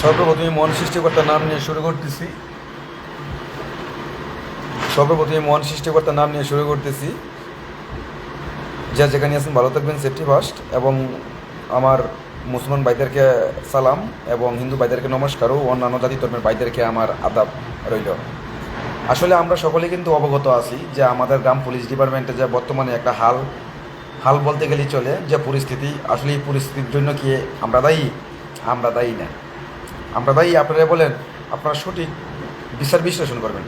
সর্বপ্রথমে মন সৃষ্টিকর্তার নাম নিয়ে শুরু করতেছি। সর্বপ্রথমে মন সৃষ্টিকর্তার নাম নিয়ে শুরু করতেছি। যা যেখানে আছেন ভালো থাকবেন সেফটি ফার্স্ট এবং আমার মুসলমান ভাইদেরকে সালাম এবং হিন্দু ভাইদেরকে নমস্কার ও অন্যান্য জাতি ধর্মের ভাইদেরকে আমার আদাব রইল। আসলে আমরা সকলে কিন্তু অবগত আছি যে আমাদের গ্রাম পুলিশ ডিপার্টমেন্টে যে বর্তমানে একটা হাল হাল বলতে গেলেই চলে যে পরিস্থিতি আসলে এই পরিস্থিতির জন্য কি আমরা দায়ী? আমরা দায়ী না। আমরা দায়ী, আপনারা বলেন, আপনারা সঠিক বিচার বিশ্লেষণ করবেন।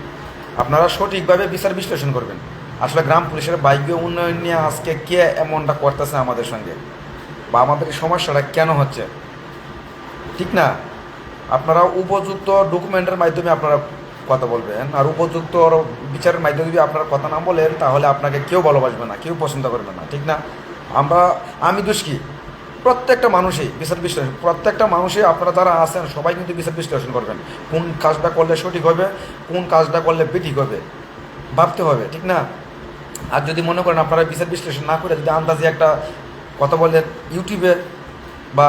আপনারা সঠিকভাবে বিচার বিশ্লেষণ করবেন। আসলে গ্রাম পুলিশের বাইকে উন্নয়ন নিয়ে আজকে কে এমনটা করতেছে আমাদের সঙ্গে? বা আমাদের সমস্যাটা কেন হচ্ছে? ঠিক না? আপনারা উপযুক্ত ডকুমেন্টের মাধ্যমে আপনারা কথা বলবেন, আর উপযুক্ত বিচারের মাধ্যমে যদি আপনারা কথা না বলেন, তাহলে আপনাকে কেউ ভালোবাসবে না, কেউ পছন্দ করবে না, ঠিক না? আমরা, আমি দোষ কি? প্রত্যেকটা মানুষই বিচার বিশ্লেষণ, প্রত্যেকটা মানুষই আপনারা যারা আছেন, সবাই কিন্তু বিচার বিশ্লেষণ করবেন। কোন কাজটা করলে সঠিক হবে, কোন কাজটা করলে বেঠিক হবে, ভাবতে হবে, ঠিক না? আর যদি মনে করেন আপনারা বিচার বিশ্লেষণ না করে যদি আন্দাজে একটা কথা বলেন, ইউটিউবে বা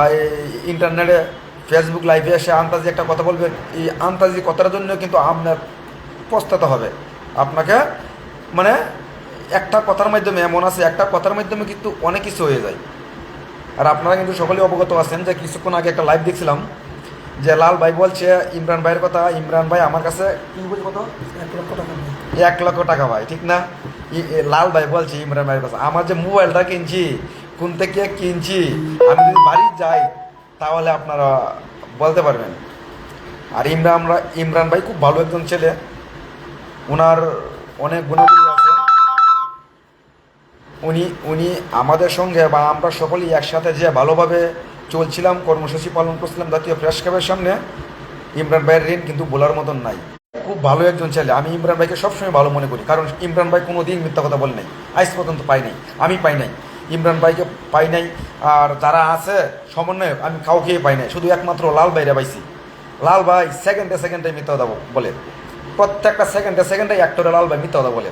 ইন্টারনেটে, ফেসবুক লাইভে এসে আন্তাজি একটা কথা বলবেন, এই আন্তাজি কথার জন্য কিন্তু আপনার পস্তাতে হবে। আপনাকে মানে একটা কথার মাধ্যমে, এমন আছে, একটা কথার মাধ্যমে কিন্তু অনেক কিছু হয়ে যায়। আর আপনারা কিন্তু সকলেই অবগত আছেন যে কিছুক্ষণ আগে একটা লাইভ দেখছিলাম যে লাল ভাই বলছে ইমরান ভাইয়ের কথা ইমরান ভাই আমার কাছে কি বলছে কত? এক লক্ষ টাকা। এক লক্ষ টাকা ভাই ঠিক না? লাল ভাই বলছে ইমরান ভাইয়ের কাছে আমার যে মোবাইলটা কিনছি কোন থেকে কিনছি আমি যদি বাড়ি যাই তাহলে আপনারা বলতে পারবেন। আর ইমরান আমরা ইমরান ভাই খুব ভালো একজন ছেলে। ওনার অনেক গুণাবলী উনি উনি আমাদের সঙ্গে বা আমরা সকলেই একসাথে যে ভালোভাবে চলছিলাম, কর্মসূচি পালন করছিলাম, জাতীয় প্রেস ক্লাবের সামনে, ইমরান ভাইয়ের ঋণ কিন্তু বলার মতন নাই। খুব ভালো একজন ছেলে। আমি ইমরান ভাইকে সবসময় ভালো মনে করি, কারণ ইমরান ভাই কোনো দিন মিথ্যা কথা বলে নাই। আজ পর্যন্ত পাই নাই, আমি পাই নাই। ইমরান ভাইকে পাই নাই, আর যারা আছে, সমন্বয়ক, আমি কাউকেই পাই নাই। শুধু একমাত্র লাল ভাইরা পাইছি। লাল ভাই সেকেন্ডে সেকেন্ডে মিথ্যা কথা বলে। প্রত্যেকটা সেকেন্ডে সেকেন্ডে একটা লাল ভাই মিথ্যা কথা বলে।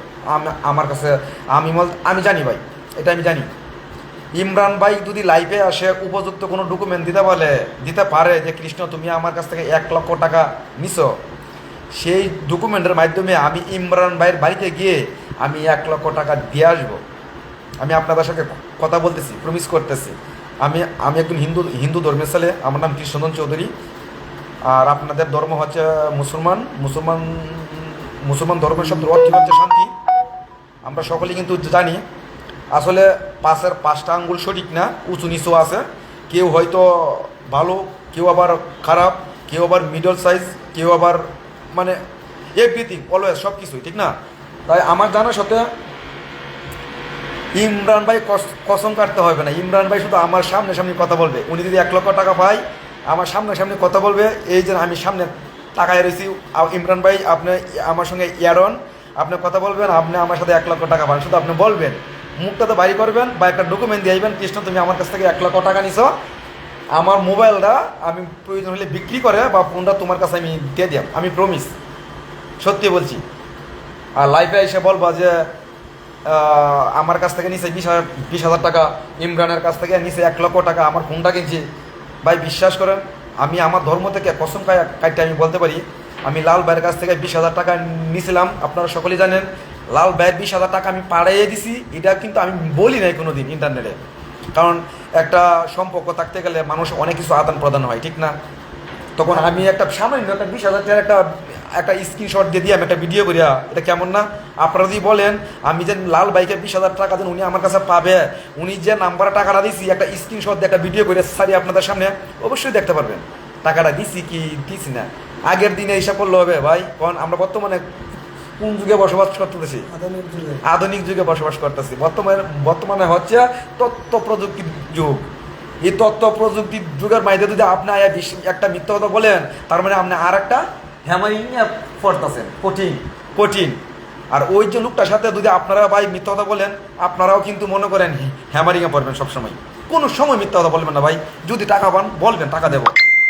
আমার কাছে, আমি আমি জানি ভাই, এটা আমি জানি। ইমরান ভাই যদি লাইভে আসে, উপযুক্ত কোনো ডকুমেন্ট দিতে বলে, দিতে পারে যে, কৃষ্ণ, তুমি আমার কাছ থেকে এক লক্ষ টাকা নিছো। সেই ডকুমেন্টের মাধ্যমে আমি ইমরান ভাইয়ের বাড়িতে গিয়ে আমি এক লক্ষ টাকা দিয়ে আসব। আমি আপনাদের সাথে কথা বলতেছি প্রমিস করতেছি। আমি আমি একজন হিন্দু হিন্দু ধর্মের ছেলে। আমার নাম কৃষ্ণধন চৌধুরী। আর আপনাদের ধর্ম হচ্ছে মুসলমান মুসলমান মুসলমান ধর্মের শব্দ অর্থ হচ্ছে শান্তি। আমরা সকলেই কিন্তু জানি, আসলে পাশের পাঁচটা আঙ্গুল সঠিক না, উঁচু নিচু আছে। কেউ হয়তো ভালো, কেউ আবার খারাপ, কেউ আবার মিডল সাইজ কেউ আবার মানে এভরিথিং অলওয়েজ সব কিছুই ঠিক না? তাই আমার জানার সাথে ইমরান ভাই কস- কসম কাটতে হবে না। ইমরান ভাই শুধু আমার সামনে সামনে কথা বলবে। উনি যদি এক লক্ষ টাকা পায় আমার সামনে সামনে কথা বলবে। এই যে আমি সামনে টাকায় রয়েছি ইমরান ভাই, আপনি আমার সঙ্গে ইয়ারন, আপনি কথা বলবেন, আপনি আমার সাথে এক লক্ষ টাকা পান। শুধু আপনি বলবেন, মুখটা তো বাড়ি করবেন, বা একটা ডকুমেন্ট দিয়ে আইবেন কৃষ্ণ, তুমি আমার কাছ থেকে এক লক্ষ টাকা নিছো। আমার মোবাইলটা আমি প্রয়োজন হলে বিক্রি করে বা ফোনটা তোমার কাছে আমি দিয়ে দিলাম আমি প্রমিস সত্যি বলছি। আর লাইফে এসে বলবা যে আমার কাছ থেকে নিচে বিশ বিশ হাজার টাকা, ইমরানের কাছ থেকে নিচে এক লক্ষ টাকা, আমার ফোনটা কিনছি। ভাই, বিশ্বাস করেন, আমি আমার ধর্ম থেকে কসম কাইটে আমি বলতে পারি, আমি লাল ভাইয়ের কাছ থেকে বিশ হাজার টাকা নিয়েছিলাম আপনারা সকলেই জানেন, লাল ভাইয়ের বিশ হাজার টাকা আমি পাড়াইয়ে দিছি, এটা কিন্তু আমি বলি নাই কোনো দিন ইন্টারনেটে কারণ একটা সম্পর্ক থাকতে গেলে মানুষ অনেক কিছু আদান প্রদান হয়, ঠিক না? তখন আমি একটা সামান্য একটা বিশ হাজার টাকার একটা একটা স্ক্রিনশট দিয়ে দিয়ে আমি একটা ভিডিও করিয়া এটা কেমন না? আপনারা যদি বলেন আমি যে লাল বাইকে বিশ হাজার টাকা দেন উনি আমার কাছে পাবে উনি যে নাম্বারে টাকাটা দিছি একটা স্ক্রিনশট দিয়ে একটা ভিডিও করে সারি আপনাদের সামনে অবশ্যই দেখতে পারবেন। টাকাটা দিছি কি দিছি না। আগের দিনে হিসাব করলে হবে ভাই। কারণ আমরা বর্তমানে কোন যুগে বসবাস করতেছি? আধুনিক যুগে। আধুনিক যুগে বসবাস করতেছি। বর্তমানে বর্তমানে হচ্ছে তথ্য প্রযুক্তির যুগ। এই তথ্য প্রযুক্তির যুগের মাধ্যমে যদি আপনি আয়া একটা মিথ্যা কথা বলেন, তার মানে আপনি আর একটা হ্যামারিং পড়তেছেন। কঠিন কঠিন। আর ওই যে লোকটার সাথে যদি আপনারা ভাই মিথ্যা কথা বলেন, আপনারাও কিন্তু মনে করেন হ্যামারিংয়ে পড়বেন সবসময়। কোনো সময় মিথ্যা কথা বলবেন না ভাই। যদি টাকা পান, বলবেন, টাকা দেবো।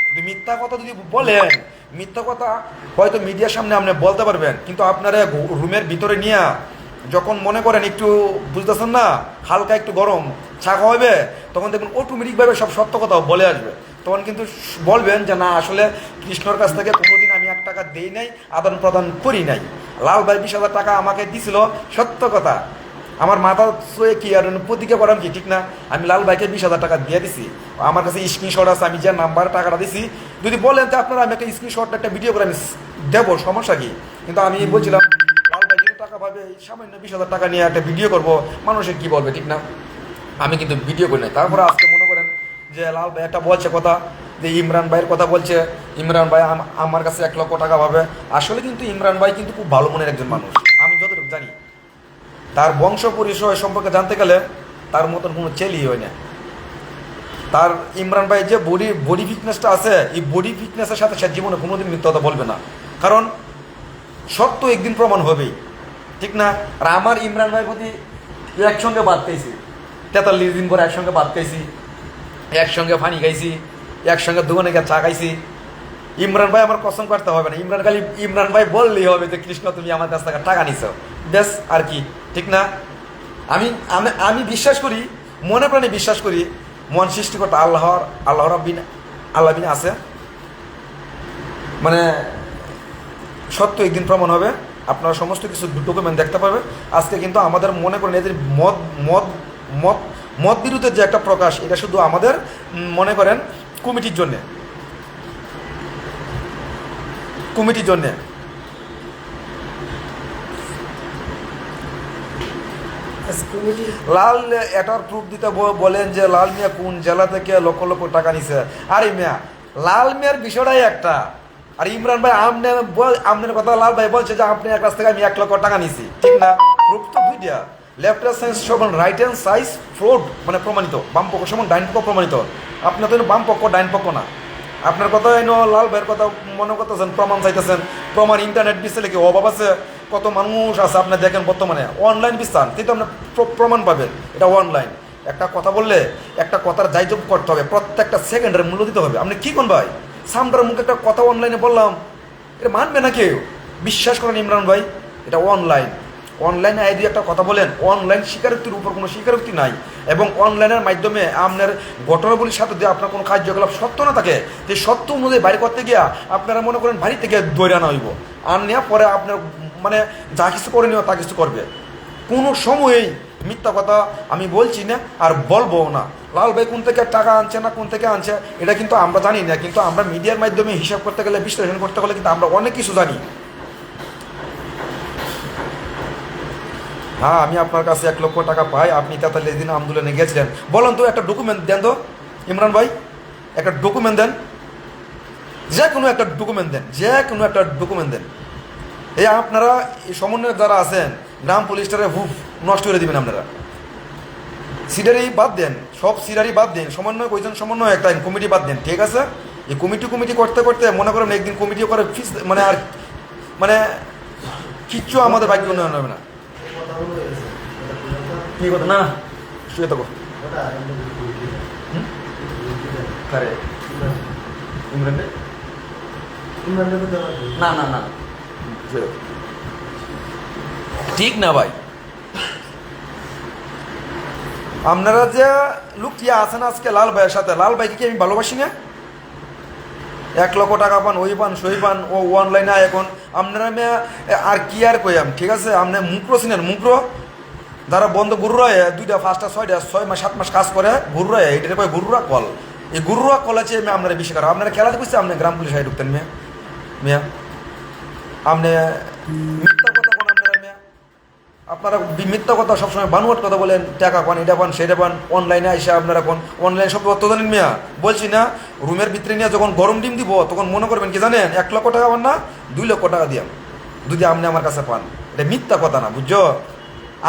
যদি মিথ্যা কথা যদি বলেন, মিথ্যা কথা হয়তো মিডিয়ার সামনে আপনি বলতে পারবেন, কিন্তু আপনারা রুমের ভিতরে নিয়ে যখন মনে করেন একটু বুঝতেছেন না, হালকা একটু গরম ছাকা হবে তখন দেখবেন অটোমেটিকভাবে সব সত্য কথা বলে আসবে। তখন কিন্তু বলবেন যে, না, আসলে কৃষ্ণর কাছ থেকে কোনোদিন আমি এক টাকা দেই নাই, আদান প্রদান করি নাই। লাল ভাই বিশ হাজার টাকা আমাকে দিছিল, সত্য কথা। আমার মাথা শুয়ে কি আর প্রতিজ্ঞা করাম কি? ঠিক না, আমি লাল ভাইকে বিশ হাজার টাকা দিয়ে দিছি। আমার কাছে স্ক্রিনশট আছে, আমি যে নাম্বার টাকাটা দিছি, যদি বলেন তো আপনারা আমি একটা স্ক্রিনশট একটা ভিডিও করে আমি দেবো, সমস্যা কি? কিন্তু আমি বলছিলাম পাবে সামান্য বিশ হাজার টাকা নিয়ে একটা ভিডিও করব। মানুষে কি বলবে, ঠিক না? আমি কিন্তু ভিডিও করি নাই। তারপরে আজকে মনে করেন যে লাল ভাই একটা বলছে কথা, যে ইমরান ভাইয়ের কথা বলছে। ইমরান ভাই আম- আমার কাছে এক লক্ষ টাকা পাবে। আসলে কিন্তু ইমরান ভাই কিন্তু খুব ভালো মনের একজন মানুষ। আমি যতটুকু জানি, তার বংশ পরিচয় সম্পর্কে জানতে গেলে তার মতন কোনো চেলি হয় না। তার ইমরান ভাই যে বডি বডি ফিটনেসটা আছে, এই বডি ফিটনেসের সাথে সে জীবনে কোনোদিন মিথ্যা বলবে না। কারণ সত্য একদিন প্রমাণ হবেই। ঠিক না? আর আমার ইমরান ভাই প্রতি একসঙ্গে বাদ পেয়েছি তেতাল্লিশ দিন পরে একসঙ্গে বাদ পেয়েছি একসঙ্গে ফানি খাইছি, একসঙ্গে দোকানে গিয়ে চা খাইছি। ইমরান ভাই আমার কসম করতে হবে না। ইমরান খালি ইমরান ভাই বললেই হবে যে, কৃষ্ণ, তুমি আমার কাছ থেকে টাকা নিছো। বেশ আর কি। ঠিক না? আমি আমি আমি বিশ্বাস করি, মনে প্রাণে বিশ্বাস করি, মন সৃষ্টিকর্তা আল্লাহর আল্লাহর বিন আল্লাহ বিন আছে। মানে সত্য একদিন প্রমাণ হবে। আপনারা সমস্ত কিছু ডকুমেন্ট দেখতে পাবেন আজকে কিন্তু আমাদের মনে করেন এদের মত মত মত মত বিরুদ্ধে যে একটা প্রকাশ এটা শুধু আমাদের মনে করেন কমিটির জন্যে। কমিটির জন্যে। লাল এটার প্রুফ দিতে বলেন যে লাল মিয়া কোন জেলা থেকে লক্ষ লক্ষ টাকা নিছে। আরে মিয়া লাল মিয়ার বিষয়টাই একটা। আর ইমরান ভাই, আমনে আমনের কথা লাল ভাই বলছে যে আপনার কাছ থেকে আমি এক লক্ষ টাকা নিছি। ঠিক না? প্রুফ তো দুইটা লেফট সাইন্স সমান রাইট হ্যান্ড সাইজ ফ্রড মানে প্রমাণিত। বাম পক্ষ সমান ডাইন পক্ষ প্রমাণিত। আপনার তো বাম পক্ষ, ডাইন পক্ষ না। আপনার কথা এনো লাল ভাইয়ের কথা মনে করতেছেন, প্রমাণ চাইতেছেন। প্রমাণ ইন্টারনেট বিশ্বে কি অভাব আছে? কত মানুষ আছে আপনি দেখেন বর্তমানে। অনলাইন বিশ্বান কিন্তু আপনি প্রমাণ পাবেন। এটা অনলাইন একটা কথা বললে, একটা কথার যাইজব করতে হবে। প্রত্যেকটা সেকেন্ডের মূল্য দিতে হবে। আপনি কি কোন ভাই? সামটার মুখে একটা কথা অনলাইনে বললাম। এটা মানবে না কেউ? বিশ্বাস করেন ইমরান ভাই, এটা অনলাইন অনলাইনে আই দিয়ে একটা কথা বলেন। অনলাইন স্বীকারোক্তির উপর কোনো স্বীকারোক্তি নাই। এবং অনলাইনের মাধ্যমে আপনার ঘটনাবলীর সাথে দিয়ে আপনার কোনো কার্যকলাপ সত্য না থাকে যে সত্য অনুযায়ী বাড়ি করতে গিয়া আপনারা মনে করেন বাড়ি থেকে দৈরা না হইব। আর নেওয়া পরে আপনার মানে যা কিছু করে নেওয়া তা কিছু করবে। কোনো সময়েই মিথ্যা কথা আমি বলছি না আর বলব না। লাল ভাই কোন থেকে টাকা আনছে না কোন থেকে আনছে, এটা কিন্তু আমরা জানি না, কিন্তু আমরা মিডিয়ার মাধ্যমে হিসাব করতে গেলে, বিশ্লেষণ করতে গেলে কিন্তু আমরা অনেক কিছু জানি। হ্যাঁ আমি আপনার কাছে এক লক্ষ টাকা পাই, আপনি তেতাল্লিশ দিন আন্দোলনে গেছিলেন। বলেন তো একটা ডকুমেন্ট দেন তো, ইমরান ভাই, একটা ডকুমেন্ট দেন। যে কোনো একটা ডকুমেন্ট দেন, যে কোনো একটা ডকুমেন্ট দেন। এই আপনারা এই সমন্বয়ক যারা আছেন গ্রাম পুলিশটারে হুফ নষ্ট করে দিবেন আপনারা। সিডারি বাদ দেন সব সিডারি বাদ দেন সমন্বয় কইছেন সমন্বয় একটা কমিটি বাদ দেন ঠিক আছে? এই কমিটি কমিটি করতে করতে মনে করেন একদিন কমিটিও করে ফিস মানে আর মানে কিচ্ছু আমাদের ভাগ্য উন্নয়ন হবে না। কি কথা? না শুয়ে থাকো। না না না। শুয়ে থাকো। ঠিক না ভাই? আপনারা যে লুকিয়ে আছেন আজকে লাল ভাইয়ের সাথে, লাল ভাইকে কি আমি ভালোবাসি না? এক লক্ষ টাকা পান, ওই পান, সই পান, ও অনলাইনে এখন। আপনারা মেয়ে আর কি আর কইয়াম, ঠিক আছে? আপনি মুক্রো চিনেন মুক্রো যারা বন্ধ গুরু গুরুরা দুইটা, পাঁচটা, ছয়টা, ছয় মাস, সাত মাস কাজ করে, গুরুরা এটা কয় গুরুরা কল। এই গুরুরা কল আছে মেয়ে আপনারা বেশি খারাপ আপনারা খেলাতে বুঝছে আপনি গ্রাম পুলিশ ঢুকতেন মেয়ে মেয়া। আপনি আপনারা মিথ্যা কথা সবসময় বানুয়াট কথা বলেন, টাকা পান, এটা পান, সেটা পান অনলাইনে এসে আপনারা কোন অনলাইন সব তথ্য জানেন মিয়া। বলছি না, রুমের ভিতরে নিয়ে যখন গরম ডিম দিব, তখন মনে করবেন কি জানেন, এক লক্ষ টাকা পান না, দুই লক্ষ টাকা দিয়াম। যদি আপনি আমার কাছে পান, এটা মিথ্যা কথা না, বুঝছ?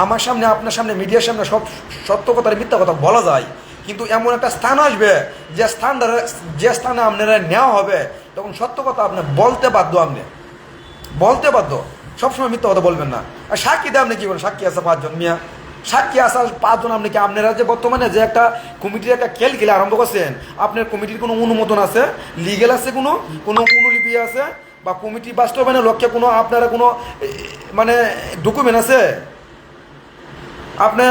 আমার সামনে, আপনার সামনে, মিডিয়ার সামনে সব সত্য কথার মিথ্যা কথা বলা যায়। কিন্তু এমন একটা স্থান আসবে, যে স্থানটা, যে স্থানে আপনারা নেওয়া হবে, তখন সত্য কথা আপনি বলতে বাধ্য আপনি। বলতে বাধ্য। সবসময় মিথ্যা কথা বলবেন না। আর সাক্ষী দেয় আপনি কি বলেন? সাক্ষী আছে পাঁচজন মিয়া। সাক্ষী আসার পাঁচজন আপনি কি আপনারা যে বর্তমানে যে একটা কমিটির একটা খেল খেলে আরম্ভ করছেন, আপনার কমিটির কোনো অনুমোদন আছে? লিগেল আছে কোনো? কোনো অনুলিপি আছে? বা কমিটি বাস্তবায়নের লক্ষ্যে কোনো আপনারা কোনো মানে ডকুমেন্ট আছে? আপনার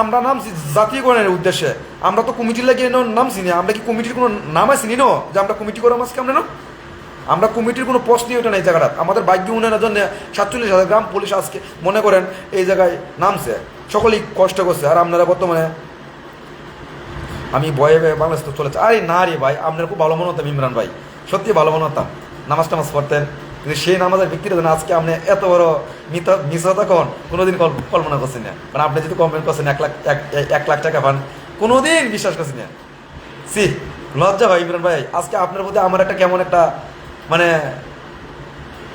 আমরা নামছি জাতীয়করণের উদ্দেশ্যে। আমরা তো কমিটি লাগিয়ে নামছি না। আমরা কি কমিটির কোনো নাম আছে নি যে আমরা কমিটি করে আজকে আমরা না আমরা কমিটির কোনো প্রশ্নই ওঠে না এই জায়গাটা। আমাদের বাগ্য উন্নয়নের জন্য সাতচল্লিশ হাজার গ্রাম পুলিশ আজকে মনে করেন এই জায়গায় নামছে। সকলেই কষ্ট করছে। আর আপনারা বর্তমানে আমি ভয়ে ভয়ে বাংলাদেশ তো চলেছে। আরে না রে ভাই, আপনার খুব ভালো মনে হতাম ইমরান ভাই। সত্যি ভালো মনে হতাম। নামাজ টামাজ পড়তেন। কিন্তু সেই নামাজের ভিত্তিতে যেন আজকে আপনি এত বড় মিথ্যা মিশা তখন কোনোদিন কল- কল্পনা করছেন না। মানে আপনি যদি কমপ্লেন করছেন, এক লাখ, এক- লাখ টাকা পান, কোনোদিন বিশ্বাস করছেন না। সি লজ্জা ভাই ইমরান ভাই, আজকে আপনার প্রতি আমার একটা কেমন একটা মানে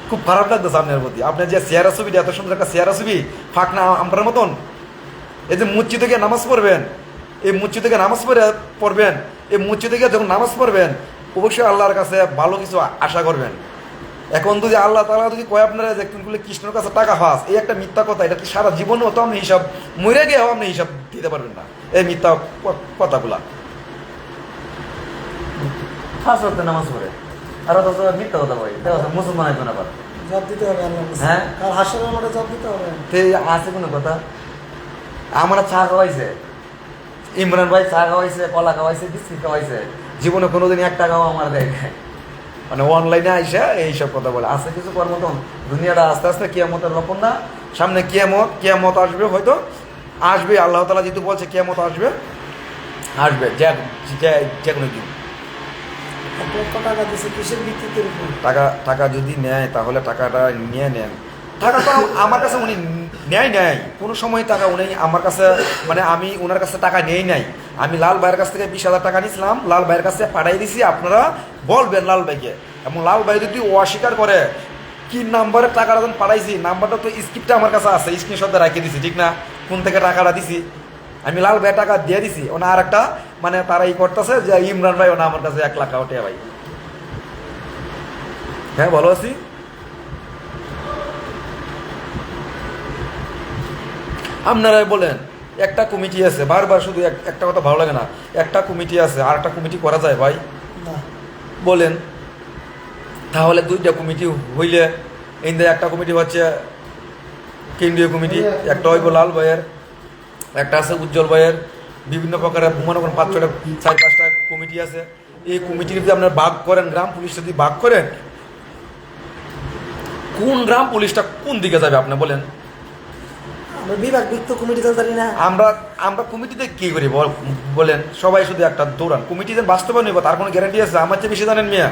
খুব খারাপ লাগতেছে আপনার প্রতি। আপনার যে চেয়ারা ছবিটা, এত সুন্দর একটা চেয়ারা ছবি ফাঁক না মতন। এই যে মুচ্ছি থেকে নামাজ পড়বেন, এই মুচ্ছি থেকে নামাজ পড়ে, পড়বেন, এই মুচ্ছি থেকে যখন নামাজ পড়বেন, অবশ্যই আল্লাহর কাছে ভালো কিছু আশা করবেন। এখন যদি আল্লাহ তালা যদি কয় আপনারা যে বলে কৃষ্ণের কাছে টাকা পাস এই একটা মিথ্যা কথা, এটা সারা জীবনেও তো আপনি হিসাব, মরে গিয়েও আপনি হিসাব দিতে পারবেন না। এই মিথ্যা কথাগুলা। ফাঁস নামাজ পড়ে। আর অত মিথ্যা কথা বলি। মুসলমান একজন আবার জব দিতে হবে আল্লাহ হ্যাঁ? কাল হাসরের মাঠে জব দিতে হবে। তে আছে কোনো কথা। আমরা চা খাওয়াইছে। ইমরান ভাই চা খাওয়াইছে কলা খাওয়াইছে বিস্কিট খাওয়াইছে। জীবনে কোনোদিন এক টাকাও আমার দেয়। মানে অনলাইনে আইসা এইসব কথা বলে। আছে কিছু কর মতন? দুনিয়াটা আস্তে আস্তে কিয়ামতের লক্ষণ না। সামনে কিয়ামত কিয়ামত আসবে হয়তো। আসবে আল্লাহ তালা যেহেতু বলছে কিয়ামত আসবে। আসবে যে যে- কোনো দিন। লক্ষ টাকা দিছে? কিসের ভিত্তিতে টাকা টাকা যদি নেয়, তাহলে টাকাটা নিয়ে নেন। টাকা তো আমার কাছে উনি নেয় নেয় কোনো সময় টাকা উনি আমার কাছে মানে আমি ওনার কাছে টাকা নেই নাই। আমি লাল ভাইয়ের কাছ থেকে বিশ হাজার টাকা নিয়েছিলাম লাল ভাইয়ের কাছে পাঠাই দিছি, আপনারা বলবেন লাল ভাইকে। এবং লাল ভাই যদি অস্বীকার করে, কি নাম্বারে টাকাটা যখন পাঠাইছি? নাম্বারটা তো স্ক্রিপ্টটা আমার কাছে আছে স্ক্রিনশটটা রাখিয়ে দিছি, ঠিক না? কোন থেকে টাকাটা দিছি? আমি লাল ভাই টাকা দিয়ে দিছি ওনা আর একটা মানে তারা ই করতেছে যে ইমরান ভাই ওনা আমার কাছে এক লাখ ওঠে ভাই। হ্যাঁ ভালো আছি। আপনারাই বলেন একটা কমিটি আছে বারবার শুধু এক- একটা কথা ভালো লাগে না একটা কমিটি আছে আর একটা কমিটি করা যায় ভাই? বলেন তাহলে দুইটা কমিটি হইলে এই একটা কমিটি হচ্ছে কেন্দ্রীয় কমিটি একটা হইব লাল ভাইয়ের। একটা আছে উজ্জ্বল ভাইয়ের বিভিন্ন প্রকারের মনে করেন পাঁচ ছটা চার পাঁচটা কমিটি আছে। এই কমিটি যদি আপনার ভাগ করেন গ্রাম পুলিশ যদি ভাগ করেন কোন গ্রাম পুলিশটা কোন দিকে যাবে আপনি বলেন? আমরা বিভাগ কমিটি তো জানি না। আমরা আমরা কমিটিতে কি করি বল- বলেন সবাই শুধু একটা দৌড়ান। কমিটিতে বাস্তবায়ন হইব তার কোনো গ্যারান্টি আছে? আমার চেয়ে বেশি জানেন মিয়া?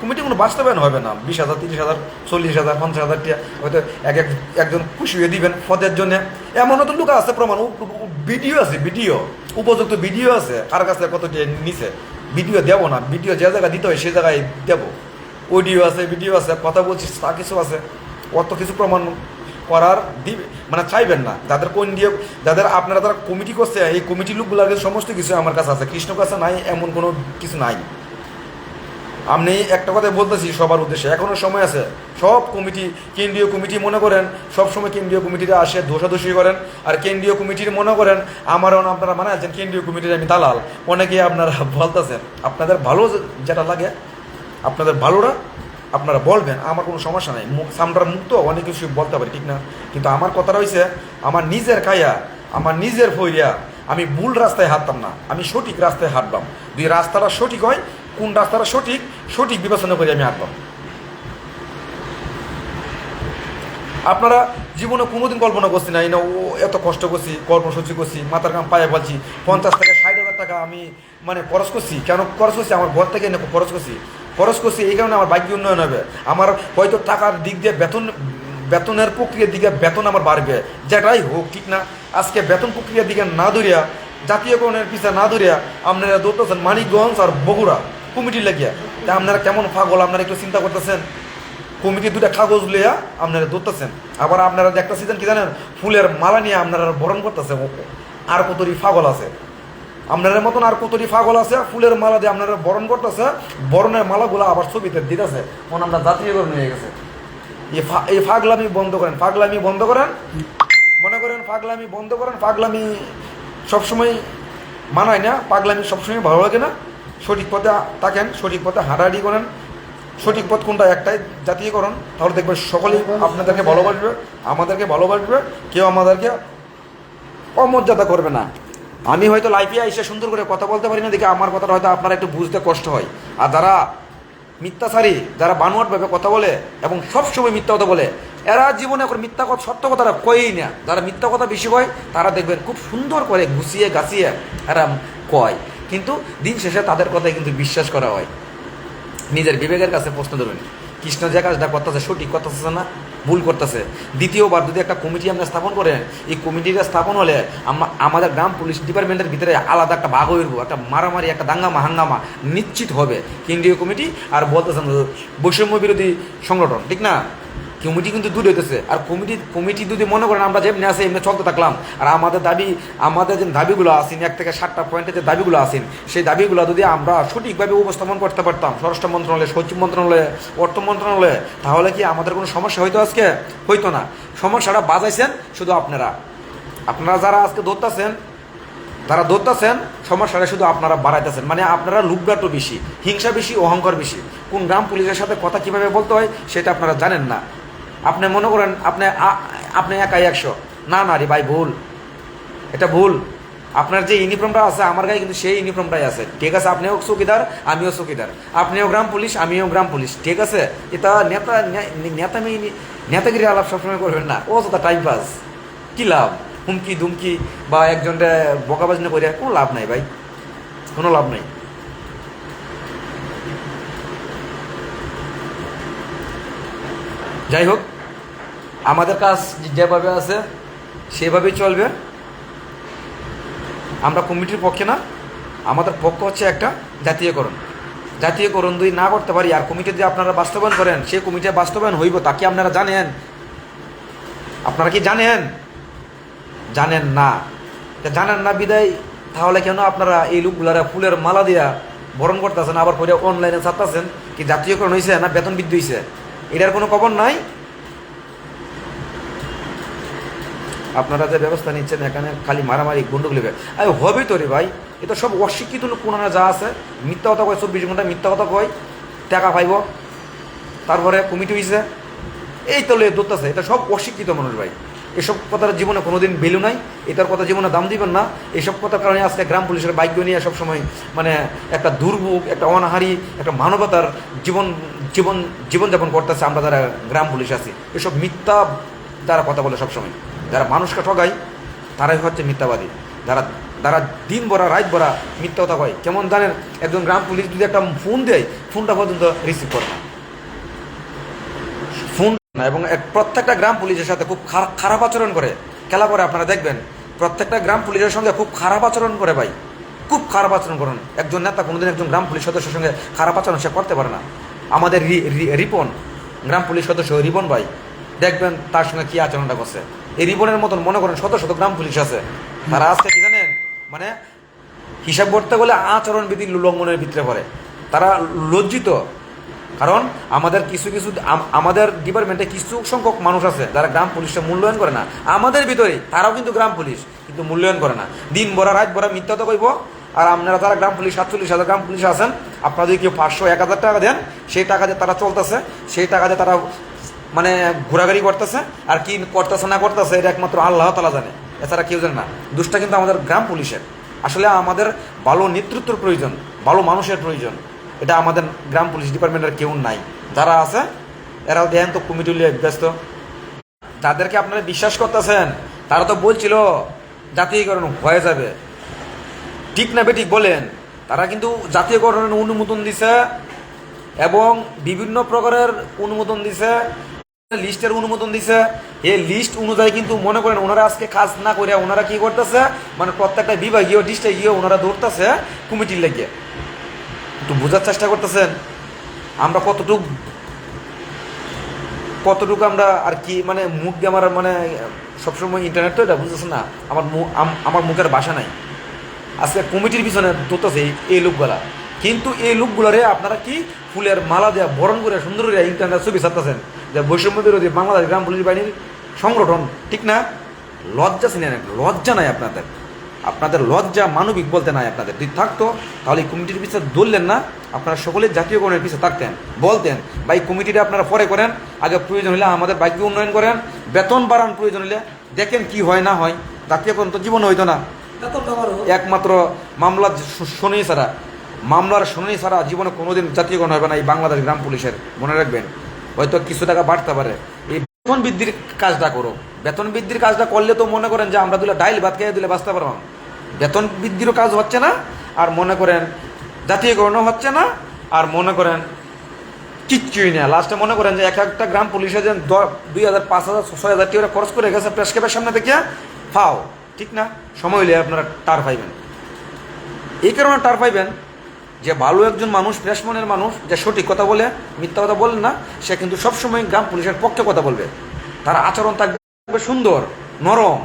কমিটি কোনো বাস্তবায়ন হবে না। বিশ হাজার, তিরিশ হাজার, চল্লিশ হাজার, পঞ্চাশ হাজার টিয়া হয়তো এক এক একজন খুশি হয়ে দিবেন পদের জন্য। এমনও তো লোক আছে প্রমাণ। ভিডিও আছে, ভিডিও। উপযুক্ত ভিডিও আছে। কার কাছে কত নিছে? ভিডিও দেবো না। ভিডিও যে জায়গায় দিতে হয় সে জায়গায় দেবো। অডিও আছে, ভিডিও আছে, কথা বলছি, তা কিছু আছে। অত কিছু প্রমাণ করার দিবে মানে চাইবেন না। যাদের কোন দিয়ে যাদের আপনারা তারা কমিটি করছে, এই কমিটি লোকগুলোর কাছে সমস্ত কিছু আমার কাছে আছে। কৃষ্ণ কাছে নাই, এমন কোনো কিছু নাই। আপনি একটা কথাই বলতেছি সবার উদ্দেশ্যে, এখনও সময় আছে। সব কমিটি, কেন্দ্রীয় কমিটি মনে করেন, সব সময় কেন্দ্রীয় কমিটিতে আসে, দোষাদোষী করেন। আর কেন্দ্রীয় কমিটির মনে করেন, আমারও আপনারা মানে আছেন কেন্দ্রীয় কমিটির আমি দালাল। অনেকে আপনারা বলতেছেন, আপনাদের ভালো যেটা লাগে, আপনাদের ভালোটা আপনারা বলবেন, আমার কোনো সমস্যা নাই। মুখ সামটার মুক্ত অনেক কিছু বলতে পারি, ঠিক না? কিন্তু আমার কথাটা হয়েছে আমার নিজের খাইয়া আমার নিজের ফইয়া আমি ভুল রাস্তায় হাঁটতাম না, আমি সঠিক রাস্তায় হাঁটবাম। যদি রাস্তাটা সঠিক হয় কোন রাস্তাটা সঠিক সঠিক বিবেচনা করে আমি হাঁটবাম আপনারা জীবনে কোনোদিন কল্পনা করছি না, এই না, ও এত কষ্ট করছি, কর্মসূচি করছি, মাথার কাম পায়ে বলছি পঞ্চাশ থেকে ষাট হাজার টাকা আমি মানে খরচ করছি। কেন খরচ করছি? আমার ঘর থেকে এনে খরচ করছি। খরচ করছি এই কারণে আমার বাইক উন্নয়ন হবে। আমার হয়তো টাকার দিক দিয়ে বেতন, বেতনের প্রক্রিয়ার দিকে বেতন আমার বাড়বে। যেটাই হোক, ঠিক না? আজকে বেতন প্রক্রিয়ার দিকে না ধরিয়া, জাতীয়করণের পিছিয়ে না ধরিয়া, আপনারা দৌড়তেছেন মানিকগঞ্জ আর বগুড়া। কমিটি লাগিয়া। তা আপনারা কেমন পাগল? আপনারা একটু চিন্তা করতেছেন। কমিটি দুটা কাগজ লইয়া আপনারা ধরতেছেন। আবার আপনারা দেখতেছেন কি জানেন? ফুলের মালা নিয়ে আপনারা বরণ করতেছে আর কতরি ফাগল আছে। আপনাদের মতন আর কতরি ফাগল আছে? ফুলের মালা দিয়ে আপনারা বরণ করতেছে। বরণের মালাগুলো আবার ছবিতে দিতেছে। মন আমরা জাতীয়করণ হয়ে গেছে। এই ফাগলামি বন্ধ করেন। ফাগলামি বন্ধ করেন। মনে করেন পাগলামি বন্ধ করেন। পাগলামি সবসময় মানায় না। পাগলামি সবসময় ভালো লাগে না। সঠিক পথে থাকেন, সঠিক পথে হাঁটাহাঁটি করেন, সঠিক পথ কোনটা একটাই জাতীয়করণ, তাহলে দেখবেন সকলেই আপনাদেরকে ভালোবাসবে, আমাদেরকে ভালোবাসবে, কেউ আমাদেরকে অমর্যাদা করবে না। আমি হয়তো লাইফে এসে সুন্দর করে কথা বলতে পারি না, দেখে আমার কথাটা হয়তো আপনারা একটু বুঝতে কষ্ট হয়। আর যারা মিথ্যাচারী, যারা বানোয়াটভাবে কথা বলে এবং সবসময় মিথ্যা কথা বলে, এরা জীবনে এখন মিথ্যা কথা, সত্য কথাটা কয়েই না। যারা মিথ্যা কথা বেশি কয়, তারা দেখবেন খুব সুন্দর করে গুছিয়ে গাছিয়ে এরা কয়। কিন্তু দিন শেষে তাদের কথাই কিন্তু বিশ্বাস করা হয়। নিজের বিবেকের কাছে প্রশ্ন দেবেন কৃষ্ণ যে কাজটা করতেছে সঠিক করতেছে না, ভুল করতেছে? দ্বিতীয়বার যদি একটা কমিটি আমরা স্থাপন করেন এই কমিটিটা স্থাপন হলে আমাদের গ্রাম পুলিশ ডিপার্টমেন্টের ভিতরে আলাদা একটা ভাগ হইব একটা মারামারি, একটা দাঙ্গামা, হাঙ্গামা নিশ্চিত হবে। কেন্দ্রীয় কমিটি আর বলতেছেন বৈষম্য বিরোধী সংগঠন, ঠিক না? কমিটি কিন্তু দূর হইতেছে। আর কমিটি কমিটি যদি মনে করেন আমরা যেমনি আছে, এমনি চলতে থাকলাম। আর আমাদের দাবি, আমাদের যে দাবিগুলো আসেন এক থেকে সাতটা পয়েন্টের যে দাবিগুলো আসেন সেই দাবিগুলো যদি আমরা সঠিকভাবে উপস্থাপন করতে পারতাম, স্বরাষ্ট্র মন্ত্রণালয়ে, সচিব মন্ত্রণালয়ে, অর্থ মন্ত্রণালয়ে, তাহলে কি আমাদের কোনো সমস্যা হইতো আজকে? হইতো না। সমস্যাটা বাজাইছেন শুধু আপনারা। আপনারা যারা আজকে ধরতেছেন, যারা ধরতেছেন, সমস্যাটা শুধু আপনারা বাড়াইতেছেন। মানে আপনারা লুকগাটো বেশি, হিংসা বেশি, অহংকার বেশি। কোন গ্রাম পুলিশের সাথে কথা কীভাবে বলতে হয়, সেটা আপনারা জানেন না। আপনি মনে করেন, আপনি আপনি একাই একশো। না না রে ভাই, ভুল। এটা ভুল। আপনার যে ইউনিফর্মটা আছে, আমার গায়ে কিন্তু সেই ইউনিফর্মটাই আছে। ঠিক আছে, আপনিও চৌকিদার, আমিও চৌকিদার। আপনিও গ্রাম পুলিশ, আমিও গ্রাম পুলিশ। ঠিক আছে? এটা নেতা নেতা মেয়ে নেতাগিরি আলাপ সবসময় করবেন না। ও তো টাইম পাস কি লাভ? হুমকি, দুমকি বা একজনটা বকাবাজনা করে কোনো লাভ নাই ভাই। কোনো লাভ নাই। যাই হোক। আমাদের কাজ যেভাবে আছে, সেভাবেই চলবে। আমরা কমিটির পক্ষে না, আমাদের পক্ষ হচ্ছে একটা জাতীয়করণ। জাতীয়করণ দুই না করতে পারি, আর কমিটি যদি আপনারা বাস্তবায়ন করেন, সেই কমিটি বাস্তবায়ন হইব, তা কি আপনারা জানেন? আপনারা কি জানেন? জানেন না। জানেন না বিদায়, তাহলে কেন আপনারা এই লোকগুলারা ফুলের মালা দিয়া বরণ করতেছেন, আবার পরে অনলাইনে ছাড়তেছেন? কি জাতীয়করণ হয়েছে না বেতন বৃদ্ধি হয়েছে এটার কোনো খবর নাই? আপনারা যে ব্যবস্থা নিচ্ছেন এখানে খালি মারামারি গন্ডগোল আরে হবে তো রে ভাই এটা সব অশিক্ষিত লোক যা আছে। মিথ্যা কথা কয়, চব্বিশ ঘণ্টা মিথ্যা কথা কয়, টাকা পাইব। তারপরে কমিটি হয়েছে এই তো লে দোতাছে এটা সব অশিক্ষিত মানুষ ভাই। এসব কথার জীবনে কোনোদিন ভ্যালু নাই। এটার কথা জীবনে দাম দিবেন না। এসব কথার কারণে আজকে গ্রাম পুলিশের বাইক নিয়ে সব সময় মানে একটা দুর্ভোগ, একটা অনাহারি, একটা মানবতার জীবন জীবন, জীবনযাপন করতেছে আমরা যারা গ্রাম পুলিশ আছি। এসব মিথ্যা যারা কথা বলে সবসময়। যারা মানুষকে ঠগায়, তারাই হচ্ছে মিথ্যাবাদী। যারা যারা দিন ভরা, রাত ভরা মিথ্যা কথা কেমন জানেন, একজন গ্রাম পুলিশ যদি একটা ফোন দেয়, ফোনটা পর্যন্ত রিসিভ করে না। ফোন না, এবং এক- প্রত্যেকটা গ্রাম পুলিশের সাথে খুব খারাপ আচরণ করে। খেলা করে আপনারা দেখবেন, প্রত্যেকটা গ্রাম পুলিশের সঙ্গে খুব খারাপ আচরণ করে ভাই। খুব খারাপ আচরণ করেন। একজন নেতা, কোনোদিন একজন গ্রাম পুলিশ সদস্যের সঙ্গে খারাপ আচরণ সে করতে পারে না। আমাদের রিপন, গ্রাম পুলিশ সদস্য রিপন ভাই, দেখবেন তার সঙ্গে কি আচরণটা করছে। এই রিপনের মতন, মনে করেন শত শত গ্রাম পুলিশ আছে। তারা আজকে কি জানেন? মানে হিসাব করতে গেলে আচরণ বিধি লঙ্ঘনের ভিতরে পড়ে। তারা লজ্জিত। কারণ আমাদের কিছু কিছু আমাদের ডিপার্টমেন্টে কিছু সংখ্যক মানুষ আছে যারা গ্রাম পুলিশটা মূল্যায়ন করে না। আমাদের ভিতরে তারাও কিন্তু গ্রাম পুলিশ, কিন্তু মূল্যায়ন করে না। দিন ভরা, রাত ভরা মিথ্যা তো কইব। আর আপনারা যারা গ্রাম পুলিশ, সাতচল্লিশ হাজার গ্রাম পুলিশ আছেন, আপনারা যদি কেউ পাঁচশো, এক হাজার টাকা দেন, সেই টাকা দিয়ে তারা চলতেছে। সেই টাকা দিয়ে তারা মানে ঘোরাঘুরি করতেছে, আর কি করতেছে না করতেছে, এটা একমাত্র আল্লাহ তালা জানে। এছাড়া কেউ জানে না। দুষ্টা কিন্তু আমাদের গ্রাম পুলিশের। আসলে আমাদের ভালো নেতৃত্বের প্রয়োজন, ভালো মানুষের প্রয়োজন। এটা আমাদের গ্রাম পুলিশ ডিপার্টমেন্টের কেউ নাই। যারা আছে, এরাও দেন তো কমিটি ব্যস্ত যাদেরকে আপনারা বিশ্বাস করতেছেন? তারা তো বলছিল, জাতীয়করণ হয়ে যাবে। ঠিক না বেঠিক বলেন। তারা কিন্তু জাতীয়করণের অনুমোদন দিছে এবং বিভিন্ন প্রকারের অনুমোদন দিছে। লিস্টের অনুমোদন দিছে। এই লিস্ট অনুযায়ী কিন্তু মনে করেন ওনারা আজকে কাজ না করে ওনারা কি করতেছে? মানে প্রত্যেকটা বিভাগীয় ডিস্ট্রিক্ট গিয়ে ওনারা দৌড়তেছে কমিটির লেগে। একটু বোঝার চেষ্টা করতেছেন? আমরা কতটুক কতটুকু আমরা আর কি মানে মুখ দিয়ে আমার মানে সবসময় ইন্টারনেট তো এটা বুঝতেছে না। আমার আমার মুখের বাসা নাই। আজকে কমিটির পিছনে এই- এই লোকগুলা। কিন্তু এই লোকগুলারে আপনারা কি ফুলের মালা দেওয়া বরণ করে সুন্দর করে ইন্টারনেট ছবি ছাড়তেছেন? যে বৈষম্য বিরোধী বাংলাদেশ গ্রাম পুলিশ বাহিনীর সংগঠন ঠিক না? লজ্জা সিনেন লজ্জা নাই আপনাদের। আপনাদের লজ্জা মানবিক বলতে নাই আপনাদের। যদি থাকতো তাহলে এই কমিটির পিছনে দৌড়লেন না? আপনারা সকলে জাতীয়করণের পিছনে থাকতেন বলতেন বা এই কমিটিটা আপনারা পরে করেন। আগে প্রয়োজন হলে আমাদের বাইককে উন্নয়ন করেন। বেতন বাড়ান প্রয়োজন হলে। দেখেন কি হয় না হয়। জাতীয়করণ তো জীবন হইতো না। একমাত্র মামলা শুনেই ছাড়া মামলার শুনানি ছাড়া জীবনে কোনোদিন জাতীয়করণ হবে না এই বাংলাদেশ গ্রাম পুলিশের। মনে রাখবেন। হয়তো কিছু টাকা বাড়তে পারে। এই বেতন বৃদ্ধির কাজটা করো। বেতন বৃদ্ধির কাজটা করলে তো মনে করেন যে আমরা দিলে ডাইল ভাত খেয়ে দিলে বাঁচতে পারব। বেতন বৃদ্ধিরও কাজ হচ্ছে না, আর মনে করেন জাতীয়করণও হচ্ছে না, আর মনে করেন কিচ্ছুই না। লাস্টে মনে করেন যে এক একটা গ্রাম পুলিশে যে দুই হাজার, পাঁচ হাজার, ছয় হাজার টাকা খরচ করে গেছে প্রেস ক্যাপের সামনে দেখিয়া, ফাও, ঠিক না? সময় হইলে আপনারা টার পাইবেন। এই কারণে টার পাইবেন। যে ভালো একজন মানুষ, ফ্রেশ মনের মানুষ, যে সঠিক কথা বলে, মিথ্যা কথা বলেন না, সে কিন্তু সবসময় গ্রাম পুলিশের পক্ষে কথা বলবে। তার আচরণ থাকবে সুন্দর, নরম,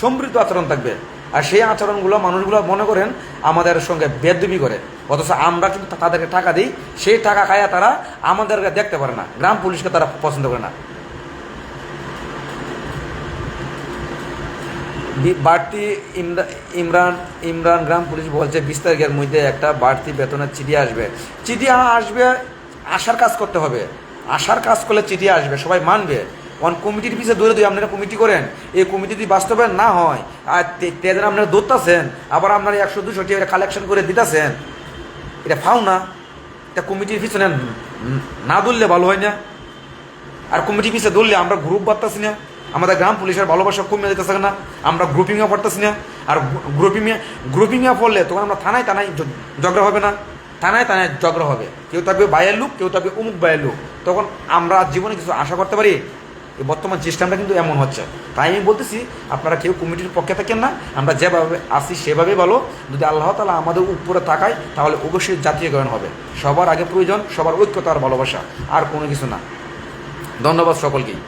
সমৃদ্ধ আচরণ থাকবে। আর সেই আচরণগুলো মানুষগুলো মনে করেন আমাদের সঙ্গে বেদবি করে। অথচ আমরা কিন্তু তাদেরকে টাকা দিই, সেই টাকা খায়া তারা আমাদেরকে দেখতে পারে না। গ্রাম পুলিশকে তারা পছন্দ করে না। বাড়তি ইমরান ইমরান গ্রাম পুলিশ বলছে, বিশ তারিখের মধ্যে একটা বাড়তি বেতনের চিঠি আসবে। চিঠি আসবে আসার কাজ করতে হবে। আসার কাজ করলে চিঠি আসবে, সবাই মানবে। অন কমিটির পিছিয়ে দৌড়ে দিয়ে আপনারা কমিটি করেন। এই কমিটি যদি বাস্তবায়ন না হয়, আর তেদের আপনারা দৌড়তেছেন আবার আপনারা একশো, দুশো টাকা কালেকশন করে দিতেছেন, এটা ফাও না। এটা কমিটির পিছনে না দৌড়লে ভালো হয় না। আর কমিটির পিছিয়ে ধরলে আমরা গ্রুপ বাড়তেছি না। আমাদের গ্রাম পুলিশের ভালোবাসা খুব কমে যেতেছে না, আমরা গ্রুপিংয়ে পড়তেছি না। আর গ্রুপিংয়ে গ্রুপিংয়ে পড়লে তখন আমরা থানায় থানায় ঝগড়া হবে না। থানায় থানায় ঝগড়া হবে। কেউ থাকবে বাইয়ের লোক, কেউ থাকবে অমুক বাইয়ের লোক। তখন আমরা জীবনে কিছু আশা করতে পারি, এই বর্তমান সিস্টেমটা কিন্তু এমন হচ্ছে। তাই আমি বলতেছি, আপনারা কেউ কমিটির পক্ষে থাকেন না, আমরা যেভাবে আসি সেভাবেই ভালো। যদি আল্লাহ তালা আমাদের উপরে তাকায়, তাহলে অবশ্যই জাতীয়করণ হবে। সবার আগে প্রয়োজন, সবার ঐক্যতা আর ভালোবাসা, আর কোনো কিছু না। ধন্যবাদ সকলকেই।